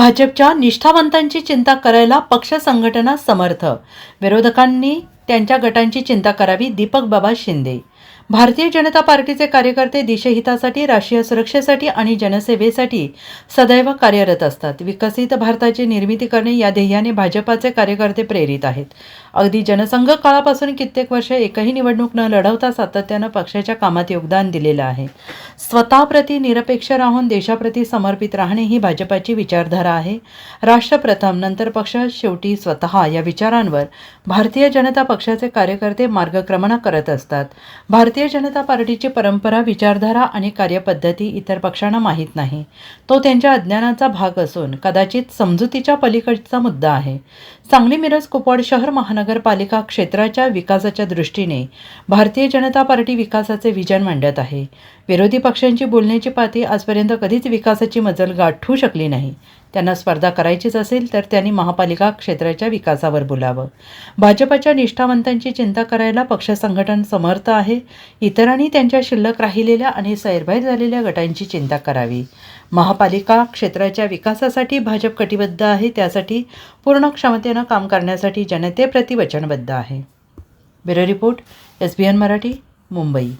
भाजपच्या निष्ठावंतांची चिंता करायला पक्ष संघटना समर्थ. विरोधकांनी त्यांच्या गटांची चिंता करावी दीपक बाबा शिंदे. भारतीय जनता पार्टीचे कार्यकर्ते देशहितासाठी राष्ट्रीय सुरक्षेसाठी आणि जनसेवेसाठी सदैव कार्यरत असतात. विकसित भारताची निर्मिती करणे या ध्येयाने भाजपाचे कार्यकर्ते प्रेरित आहेत. अगदी जनसंघ काळापासून कित्येक वर्ष एकही निवडणूक न लढवता सातत्यानं पक्षाच्या कामात योगदान दिलेलं आहे. स्वतःप्रती निरपेक्ष राहून देशाप्रती समर्पित राहणे ही भाजपाची विचारधारा आहे. राष्ट्रप्रथम नंतर पक्ष शेवटी स्वतः या विचारांवर भारतीय जनता पक्ष पक्षाचे कार्यकर्ते मार्गक्रमणा करत असतात. भारतीय जनता पार्टीची परंपरा विचारधारा आणि कार्यपद्धती इतर पक्षांना माहीत नाही. तो त्यांच्या अज्ञानाचा भाग असून कदाचित समजुतीच्या पलीकडचा मुद्दा आहे. सांगली मिरज कुपवाड शहर महानगरपालिका क्षेत्राच्या विकासाच्या दृष्टीने भारतीय जनता पार्टी विकासाचे विजन मांडत आहे. विरोधी पक्षांची बोलण्याची पाती आजपर्यंत कधीच विकासाची मजल गाठू शकली नाही. त्यांना स्पर्धा करायचीच असेल तर त्यांनी महापालिका क्षेत्राच्या विकासावर बोलावं. भाजपच्या निष्ठावंतांची चिंता करायला पक्ष संघटन समर्थ आहे. इतरांनी त्यांच्या शिल्लक राहिलेल्या आणि सैरभैर झालेल्या गटांची चिंता करावी. महापालिका क्षेत्राच्या विकासासाठी भाजप कटिबद्ध आहे त्यासाठी पूर्ण क्षमतेनं काम करण्यासाठी जनतेप्रती वचनबद्ध आहे. Bureau report S B N Marathi Mumbai.